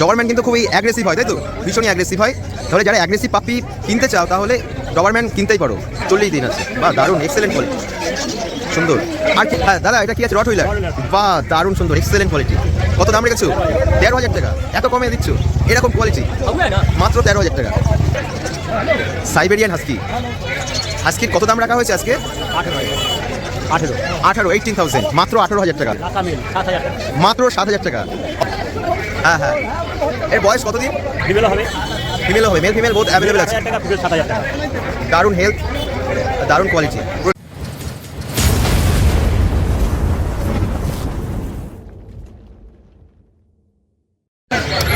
ডবারম্যান কিন্তু খুবই অ্যাগ্রেসিভ হয় তাই তো? ভীষণই অ্যাগ্রেসিভ হয়। তাহলে যারা অ্যাগ্রেসিভ পাপি কিনতে চাও তাহলে ডবারম্যান কিনতেই পারো। চল্লিশ দিন আছে। বা দারুণ এক্সেলেন্ট কোয়ালিটি সুন্দর। আর কি হ্যাঁ দাদা এটা কি আছে? রট হুইলার বা দারুণ সুন্দর এক্সেলেন্ট কোয়ালিটি কত দাম রেখেছো? তেরো হাজার টাকা। এত কমে দিচ্ছ? এরকম কোয়ালিটি মাত্র তেরো হাজার টাকা। সাইবেরিয়ান হাস্কি হাস্কির কত দাম রাখা হয়েছে আজকে? আঠেরো। আঠারো এইটিন থাউজেন্ড মাত্র আঠারো হাজার টাকা। মাত্র সাত হাজার টাকা। হ্যাঁ হ্যাঁ। এর বয়স কতদিন ফিমেল হবে। ফিমেল হবে মেল ফিমেল বহুত অ্যাভেলেবেল আছে। টাকা ফিমেল সাত হাজার টাকা। দারুণ হেলথ দারুণ কোয়ালিটি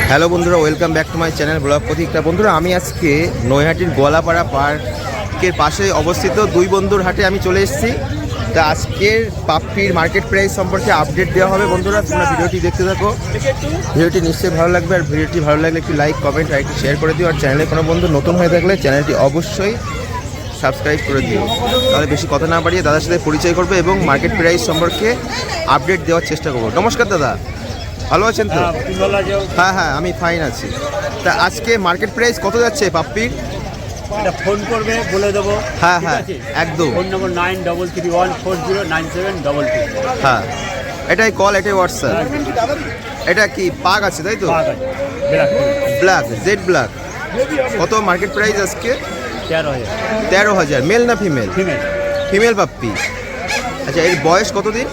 হ্যালো বন্ধুরা welcome back to my channel blog প্রতীকটা বন্ধুরা আমি আজকে নৈহাটির গোয়ালাপাড়া পার্কের পাশে অবস্থিত দুই বন্ধুর হাটে আমি চলে এসেছি। তা আজকের পাপ্পির মার্কেট প্রাইস সম্পর্কে আপডেট দেওয়া হবে। বন্ধুরা তোমরা ভিডিওটি দেখতে থাকো। ভিডিওটি নিশ্চয়ই ভালো লাগবে আর ভিডিওটি ভালো লাগলে একটু লাইক কমেন্ট আর একটু শেয়ার করে দিও। আর চ্যানেলে কোনো বন্ধু নতুন হয়ে থাকলে চ্যানেলটি অবশ্যই সাবস্ক্রাইব করে দিও। তাহলে বেশি কথা না বাড়িয়ে দাদার সাথে পরিচয় করবে এবং মার্কেট প্রাইস সম্পর্কে আপডেট দেওয়ার চেষ্টা করব। নমস্কার দাদা। ভালো আছেন তো? হ্যাঁ হ্যাঁ আমি ফাইন আছি। তা আজকে মার্কেট প্রাইস কত যাচ্ছে পাপ্পির? এটা ফোন করবে বলে দেবো। হ্যাঁ, হ্যাঁ, একদম। Phone number nine double three one four zero nine seven double two. হ্যাঁ। এটাই কল এটাই হোয়াটসঅ্যাপ এটা কি পাক আছে তাই তো? ব্ল্যাক। Jet black. কত মার্কেট প্রাইস আজকে? তেরো হাজার। তেরো হাজার। মেল না ফিমেল ফিমেল ফিমেল পাপ্পি আচ্ছা এর বয়স কতদিন?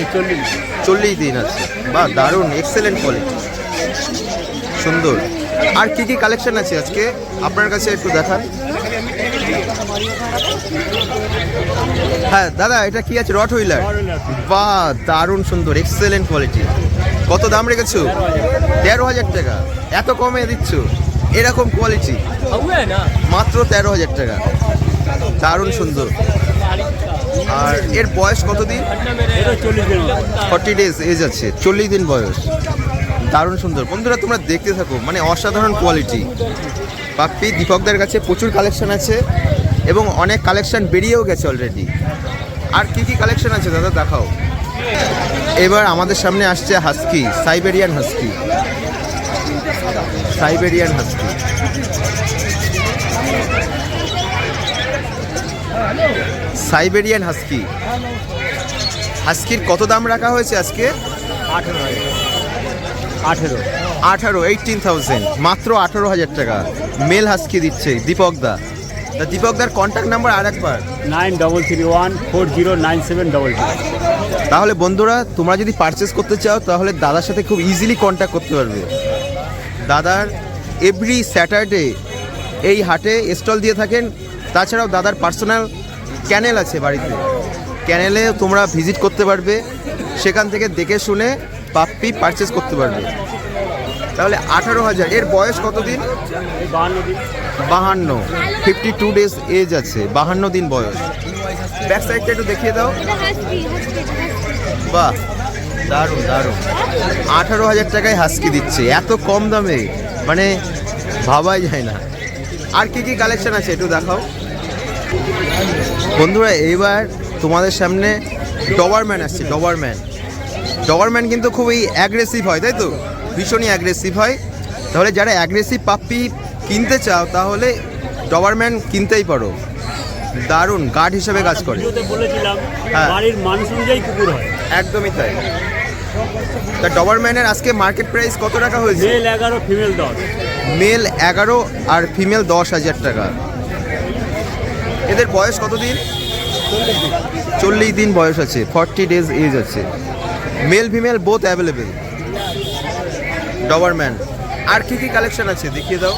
এই চল্লিশ। চল্লিশ দিন আছে। বা দারুণ এক্সেলেন্ট কোয়ালিটি সুন্দর। আর কি কি কালেকশন আছে আজকে? আপনার কাছে একটু দেখান। হ্যাঁ দাদা এটা কি আছে? রট হুইলার বা দারুণ সুন্দর এক্সেলেন্ট কোয়ালিটি কত দাম রেখেছো? তেরো হাজার টাকা। এত কমে দিচ্ছ? এরকম কোয়ালিটি মাত্র তেরো হাজার টাকা। দারুণ সুন্দর। আর এর বয়স কতদিন? দিন ফর্টি ডেজ এজ আছে চল্লিশ দিন বয়স। দারুণ সুন্দর। বন্ধুরা, তোমরা দেখতে থাকো মানে অসাধারণ কোয়ালিটি পাপ্পি দীপকদের কাছে প্রচুর কালেকশন আছে এবং অনেক কালেকশন বেরিয়েও গেছে অলরেডি আর কি কি কালেকশন আছে দাদা, দেখাও। এবার আমাদের সামনে আসছে husky Siberian husky Siberian husky Siberian husky হাস্কির কত দাম রাখা হয়েছে আজকে? আঠেরো আঠেরো। আঠারো এইটিন থাউজেন্ড মাত্র আঠারো হাজার টাকা। মেল হাস্কি দিচ্ছে দীপক দা। তা দীপক দার কন্ট্যাক্ট নাম্বার আর একবার। Nine double three one four zero nine seven double two তাহলে বন্ধুরা তোমরা যদি পারচেস করতে চাও তাহলে দাদার সাথে খুব ইজিলি কন্ট্যাক্ট করতে পারবে। দাদার এভরি স্যাটারডে এই হাটে স্টল দিয়ে থাকেন। তাছাড়াও দাদার পার্সোনাল ক্যানেল আছে বাড়িতে। ক্যানেলে তোমরা ভিজিট করতে পারবে। সেখান থেকে দেখে শুনে পাপ্পি পারচেস করতে পারবে। তাহলে আঠারো হাজার। এর বয়স কতদিন? বাহান্ন। দিন বাহান্ন ফিফটি টু ডেজ এজ আছে। বাহান্ন দিন বয়স। ব্যাক সাইডটা একটু দেখিয়ে দাও। বাহ দারুণ দারুণ। আঠারো হাজার টাকায় হাসকি দিচ্ছে। এত কম দামে। মানে ভাবাই যায় না। আর কি কি কালেকশন আছে একটু দেখাও। বন্ধুরা এইবার তোমাদের সামনে ডবারম্যান আসছে ডবারম্যান ডবারম্যান কিন্তু খুবই অ্যাগ্রেসিভ হয় তাই তো? ভীষণই অ্যাগ্রেসিভ হয়। তাহলে যারা অ্যাগ্রেসিভ পাপ্পি কিনতে চাও তাহলে ডবারম্যান কিনতেই পারো। দারুণ গার্ড হিসেবে কাজ করে। হ্যাঁ। বাড়ির মানুষ অনুযায়ী কুকুর হয়। একদমই তাই। তা ডবারম্যানের আজকে মার্কেট প্রাইস কত টাকা হয়েছে? মেল এগারো ফিমেল দশ। মেল এগারো আর ফিমেল দশ হাজার টাকা। এদের বয়স কত দিন। চল্লিশ দিন বয়স আছে ফর্টি ডেজ এজ আছে। Male female both available Doberman আর কি কি কালেকশন আছে? দেখিয়ে দাও।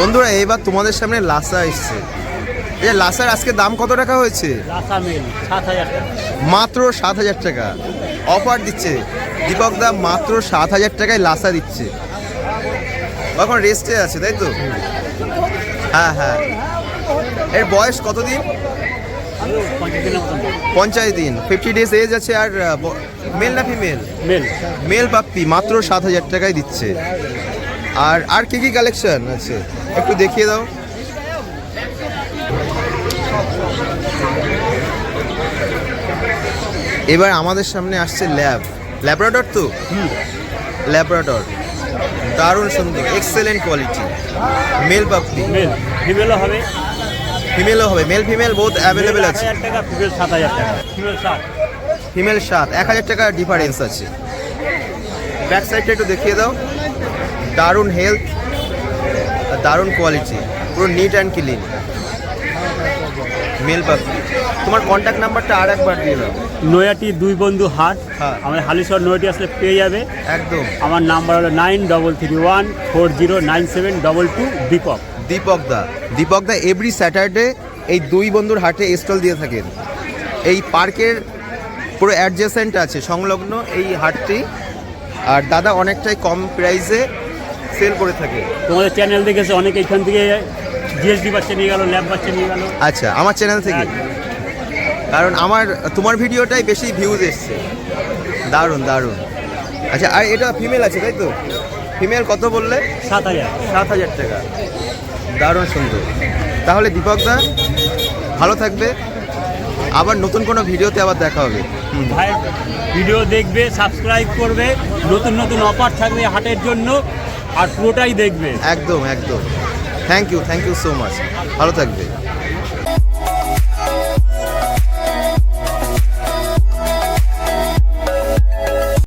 বন্ধুরা এইবার তোমাদের সামনে লাসা এসছে। এই লাসার আজকে দাম কত টাকা হয়েছে? মাত্র সাত হাজার টাকা। অফার দিচ্ছে। দীপক দা মাত্র সাত হাজার টাকায় লাসা দিচ্ছে। এখন রেস্টে আছে তাই তো? হ্যাঁ হ্যাঁ। এর বয়স কতদিন? পঞ্চাশ দিন ফিফটি ডেজ এজ আছে আর মেল না ফিমেল মেল মেল পাপ্পি মাত্র সাত হাজার টাকায় দিচ্ছে। আর আর কি কি কালেকশন আছে? একটু দেখিয়ে দাও। এবার আমাদের সামনে আসছে ল্যাব ল্যাবরেটর তো? ল্যাবরেটর দারুণ সুন্দর excellent quality male puppy. Male ফিমেলও হবে। ফিমেলও হবে। মেল ফিমেল বোথ অ্যাভেলেবেল আছে। টাকা ফিমেল সাত হাজার টাকা। ফিমেল সাত। ফিমেল সাত। এক হাজার টাকা ডিফারেন্স আছে। ব্যাক সাইডটা একটু দেখিয়ে দাও। দারুণ হেলথ দারুণ কোয়ালিটি পুরো neat and clean male puppy তোমার কন্ট্যাক্ট নাম্বারটা আর একবার দিয়ে দাও। নয়াটি দুই বন্ধু হাট। হ্যাঁ। আমাদের হালিশহর নয়াটি আসলে পেয়ে যাবে। একদম। আমার নাম্বার হলো nine double three one four zero nine seven double two Deepak. Deepak da. Deepak da every Saturday এই দুই বন্ধুর হাটে স্টল দিয়ে থাকেন। এই পার্কের পুরো অ্যাডজেসেন্ট আছে সংলগ্ন এই হাটটি। আর দাদা অনেকটাই কম প্রাইসে সেল করে থাকে। তোমাদের চ্যানেল দেখেছে অনেকে এখান থেকে জিএসডি বাচ্চা নিয়ে গেল ল্যাব বাচ্চা নিয়ে গেল। আচ্ছা আমার চ্যানেল থেকে। কারণ আমার তোমার ভিডিওটাই বেশি ভিউজ এসছে। দারুণ দারুণ। আচ্ছা আর এটা ফিমেল আছে তাই তো? ফিমেল কত বললে? সাত হাজার। সাত হাজার টাকা। দারুণ সুন্দর। তাহলে দীপক দা ভালো থাকবে। আবার নতুন কোনো ভিডিওতে আবার দেখা হবে। ভাইয়ের ভিডিও দেখবে সাবস্ক্রাইব করবে নতুন নতুন অফার থাকবে হাটের জন্য আর পুরোটাই দেখবে। একদম একদম। Thank you thank you so much ভালো থাকবে।